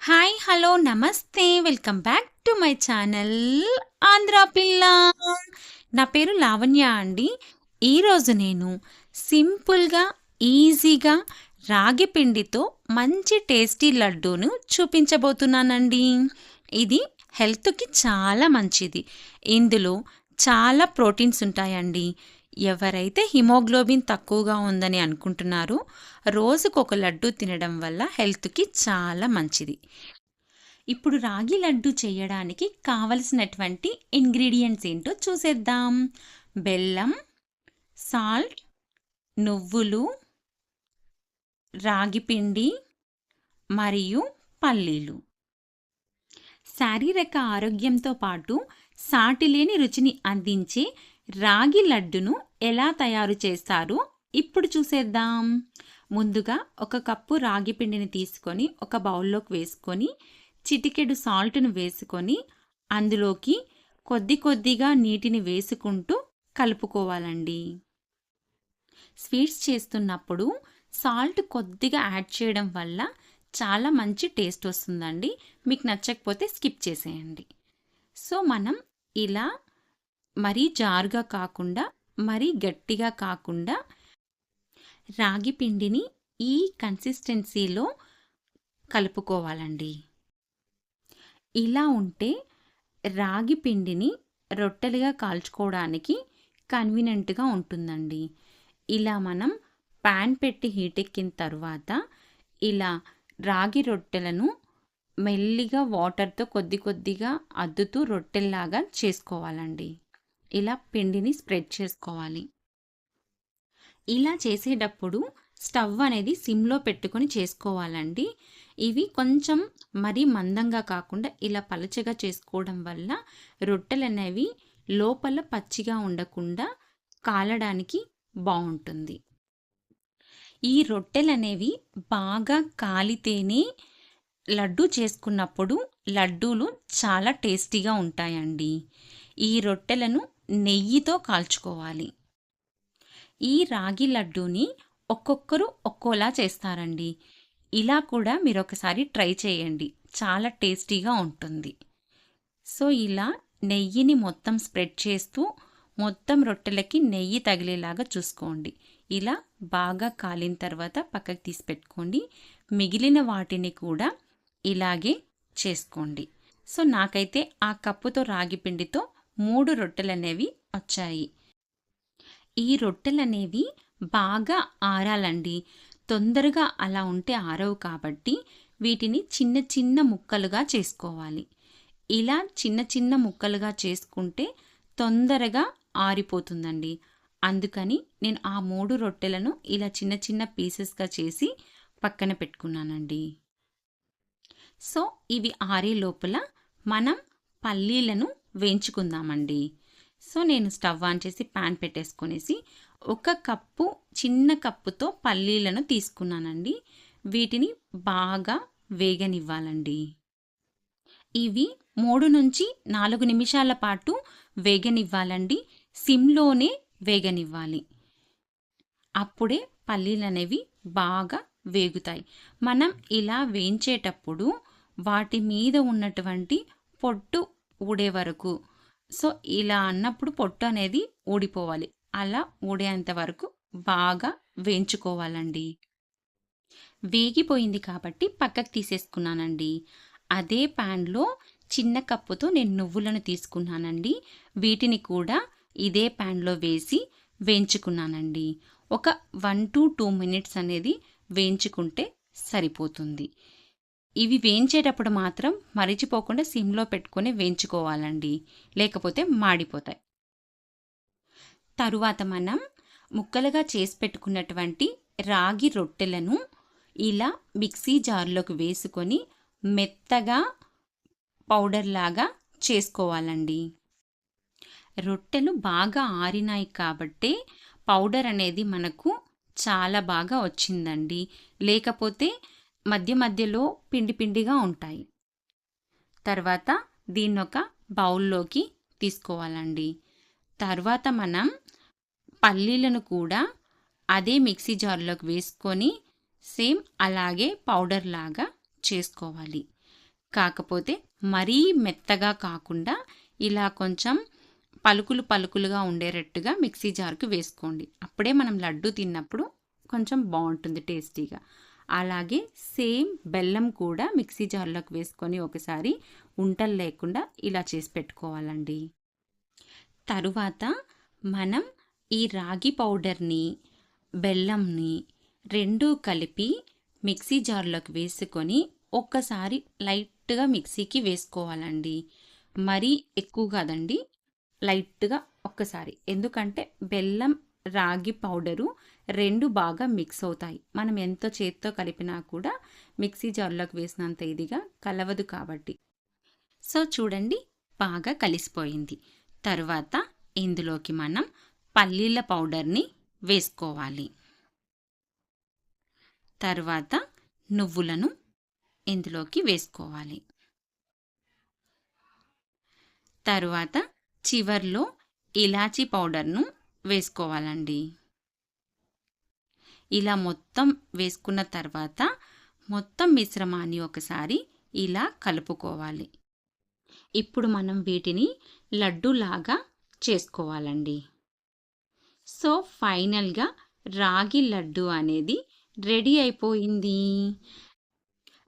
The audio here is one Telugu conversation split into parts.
హాయ్ హలో నమస్తే welcome back to my channel Andhra పిల్ల నా పేరు లావణ్య అండి. ఈరోజు నేను సింపుల్గా ఈజీగా రాగి పిండితో మంచి టేస్టీ లడ్డూను చూపించబోతున్నానండి. ఇది హెల్త్కి చాలా మంచిది. ఇందులో చాలా ప్రోటీన్స్ ఉంటాయండి. ఎవరైతే హిమోగ్లోబిన్ తక్కువగా ఉందని అనుకుంటున్నారో రోజుకు ఒక లడ్డు తినడం వల్ల హెల్త్కి చాలా మంచిది. ఇప్పుడు రాగి లడ్డు చేయడానికి కావలసినటువంటి ఇంగ్రీడియంట్స్ ఏంటో చూసేద్దాం. బెల్లం సాల్ట్ నువ్వులు రాగిపిండి మరియు పల్లీలు. శారీరక ఆరోగ్యంతో పాటు సాటిలేని రుచిని అందించే రాగి లడ్డును ఎలా తయారు చేస్తారో? ఇప్పుడు చూసేద్దాం. ముందుగా ఒక కప్పు రాగి పిండిని తీసుకొని ఒక బౌల్లోకి వేసుకొని చిటికెడు సాల్ట్ను వేసుకొని అందులోకి కొద్ది కొద్దిగా నీటిని వేసుకుంటూ కలుపుకోవాలండి. స్వీట్స్ చేస్తున్నప్పుడు సాల్ట్ కొద్దిగా యాడ్ చేయడం వల్ల చాలా మంచి టేస్ట్ వస్తుందండి. మీకు నచ్చకపోతే స్కిప్ చేసేయండి. సో మనం ఇలా మరీ జారుగా కాకుండా మరీ గట్టిగా కాకుండా రాగి పిండిని ఈ కన్సిస్టెన్సీలో కలుపుకోవాలండి. ఇలా ఉంటే రాగి పిండిని రొట్టెలుగా కాల్చుకోవడానికి కన్వీనెంట్గా ఉంటుందండి. ఇలా మనం ప్యాన్ పెట్టి హీట్ ఎక్కిన తర్వాత ఇలా రాగి రొట్టెలను మెల్లిగా వాటర్తో కొద్ది కొద్దిగా అద్దుతూ రొట్టెల్లాగా చేసుకోవాలండి. ఇలా పిండిని స్ప్రెడ్ చేసుకోవాలి. ఇలా చేసేటప్పుడు స్టవ్ అనేది సిమ్లో పెట్టుకొని చేసుకోవాలండి. ఇవి కొంచెం మరీ మందంగా కాకుండా ఇలా పలచగా చేసుకోవడం వల్ల రొట్టెలు అనేవి లోపల పచ్చిగా ఉండకుండా కాలడానికి బాగుంటుంది. ఈ రొట్టెలు అనేవి బాగా కాలితేనే లడ్డు చేసుకున్నప్పుడు లడ్డూలు చాలా టేస్టీగా ఉంటాయండి. ఈ రొట్టెలను నెయ్యితో కాల్చుకోవాలి. ఈ రాగి లడ్డూని ఒక్కొక్కరు ఒక్కోలా చేస్తారండి. ఇలా కూడా మీరు ఒకసారి ట్రై చేయండి. చాలా టేస్టీగా ఉంటుంది. సో ఇలా నెయ్యిని మొత్తం స్ప్రెడ్ చేస్తూ మొత్తం రొట్టెలకి నెయ్యి తగిలేలాగా చూసుకోండి. ఇలా బాగా కాలిన తర్వాత పక్కకి తీసి పెట్టుకోండి. మిగిలిన వాటిని కూడా ఇలాగే చేసుకోండి. సో నాకైతే ఆ కప్పుతో రాగి పిండితో మూడు రొట్టెలనేవి వచ్చాయి. ఈ రొట్టెలనేవి బాగా ఆరాలండి. తొందరగా అలా ఉంటే ఆరవు కాబట్టి వీటిని చిన్న చిన్న ముక్కలుగా చేసుకోవాలి. ఇలా చిన్న చిన్న ముక్కలుగా చేసుకుంటే తొందరగా ఆరిపోతుందండి. అందుకని నేను ఆ మూడు రొట్టెలను ఇలా చిన్న చిన్న పీసెస్గా చేసి పక్కన పెట్టుకున్నానండి. సో ఇవి ఆరే లోపల మనం పల్లీలను వేయించుకుందామండి. సో నేను స్టవ్ ఆన్ చేసి ప్యాన్ పెట్టేసుకొనేసి ఒక కప్పు చిన్న కప్పుతో పల్లీలను తీసుకున్నానండి. వీటిని బాగా వేగనివ్వాలండి. ఇవి మూడు నుంచి నాలుగు నిమిషాల పాటు వేగనివ్వాలండి. సిమ్లోనే వేగనివ్వాలి. అప్పుడే పల్లీలు అనేవి బాగా వేగుతాయి. మనం ఇలా వేయించేటప్పుడు వాటి మీద ఉన్నటువంటి పొట్టు ఊడే వరకు. సో ఇలా అన్నప్పుడు పొట్టు అనేది ఊడిపోవాలి. అలా ఊడేంత వరకు బాగా వేయించుకోవాలండి. వేగిపోయింది కాబట్టి పక్కకు తీసేసుకున్నానండి. అదే ప్యాన్లో చిన్న కప్పుతో నేను నువ్వులను తీసుకున్నానండి. వీటిని కూడా ఇదే ప్యాన్లో వేసి వేయించుకున్నానండి. ఒక వన్ టు టూ మినిట్స్ అనేది వేయించుకుంటే సరిపోతుంది. ఇవి వేయించేటప్పుడు మాత్రం మరిచిపోకుండా సిమ్లో పెట్టుకొని వేయించుకోవాలండి. లేకపోతే మాడిపోతాయి. తరువాత మనం ముక్కలుగా చేసి పెట్టుకున్నటువంటి రాగి రొట్టెలను ఇలా మిక్సీ జార్లోకి వేసుకొని మెత్తగా పౌడర్ లాగా చేసుకోవాలండి. రొట్టెలు బాగా ఆరినాయి కాబట్టే పౌడర్ అనేది మనకు చాలా బాగా వచ్చిందండి. లేకపోతే మధ్య మధ్యలో పిండి పిండిగా ఉంటాయి. తర్వాత దీన్ని ఒక బౌల్లోకి తీసుకోవాలండి. తర్వాత మనం పల్లీలను కూడా అదే మిక్సీ జార్లోకి వేసుకొని సేమ్ అలాగే పౌడర్ లాగా చేసుకోవాలి. కాకపోతే మరీ మెత్తగా కాకుండా ఇలా కొంచెం పలుకులు పలుకులుగా ఉండేటట్టుగా మిక్సీ జార్కి వేసుకోండి. అప్పుడే మనం లడ్డు తిన్నప్పుడు కొంచెం బాగుంటుంది టేస్టీగా. అలాగే సేమ్ బెల్లం కూడా మిక్సీ జార్లోకి వేసుకొని ఒకసారి ఉంటలు లేకుండా ఇలా చేసి పెట్టుకోవాలండి. తరువాత మనం ఈ రాగి పౌడర్ని బెల్లంని రెండూ కలిపి మిక్సీ జార్లోకి వేసుకొని ఒక్కసారి లైట్గా మిక్సీకి వేసుకోవాలండి. మరీ ఎక్కువ కాదండి లైట్గా ఒక్కసారి. ఎందుకంటే బెల్లం రాగి పౌడరు రెండు బాగా మిక్స్ అవుతాయి. మనం ఎంత చేత్తో కలిపినా కూడా మిక్సీ జార్లోకి వేసినంత ఇదిగా కలవదు కాబట్టి. సో చూడండి బాగా కలిసిపోయింది. తర్వాత ఇందులోకి మనం పల్లీల పౌడర్ని వేసుకోవాలి. తర్వాత నువ్వులను ఇందులోకి వేసుకోవాలి. తరువాత చివర్లో ఇలాచీ పౌడర్ను వేసుకోవాలండి. ఇలా మొత్తం వేసుకున్న తర్వాత మొత్తం మిశ్రమాన్ని ఒకసారి ఇలా కలుపుకోవాలి. ఇప్పుడు మనం వీటిని లడ్డూలాగా చేసుకోవాలండి. సో ఫైనల్గా రాగి లడ్డు అనేది రెడీ అయిపోయింది.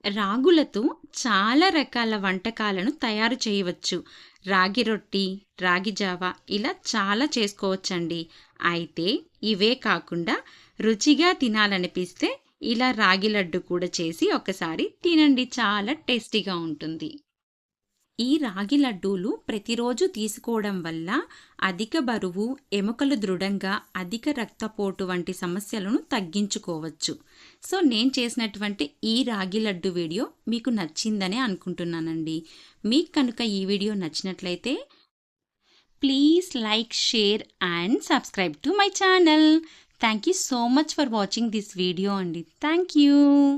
రాగులతో చాలా రకాల వంటకాలను తయారు చేయవచ్చు. రాగి రొట్టి రాగి జావ ఇలా చాలా చేసుకోవచ్చండి. అయితే ఇవే కాకుండా రుచిగా తినాలనిపిస్తే ఇలా రాగి లడ్డు కూడా చేసి ఒకసారి తినండి. చాలా టేస్టీగా ఉంటుంది. ఈ రాగి లడ్డూలు ప్రతిరోజు తీసుకోవడం వల్ల అధిక బరువు ఎముకలు దృఢంగా అధిక రక్తపోటు వంటి సమస్యలను తగ్గించుకోవచ్చు. సో నేను చేసినటువంటి ఈ రాగి లడ్డు వీడియో మీకు నచ్చిందని అనుకుంటున్నానండి. మీకు కనుక ఈ వీడియో నచ్చినట్లయితే please like share and subscribe to my channel. Thank you so much for watching this video అండి. Thank you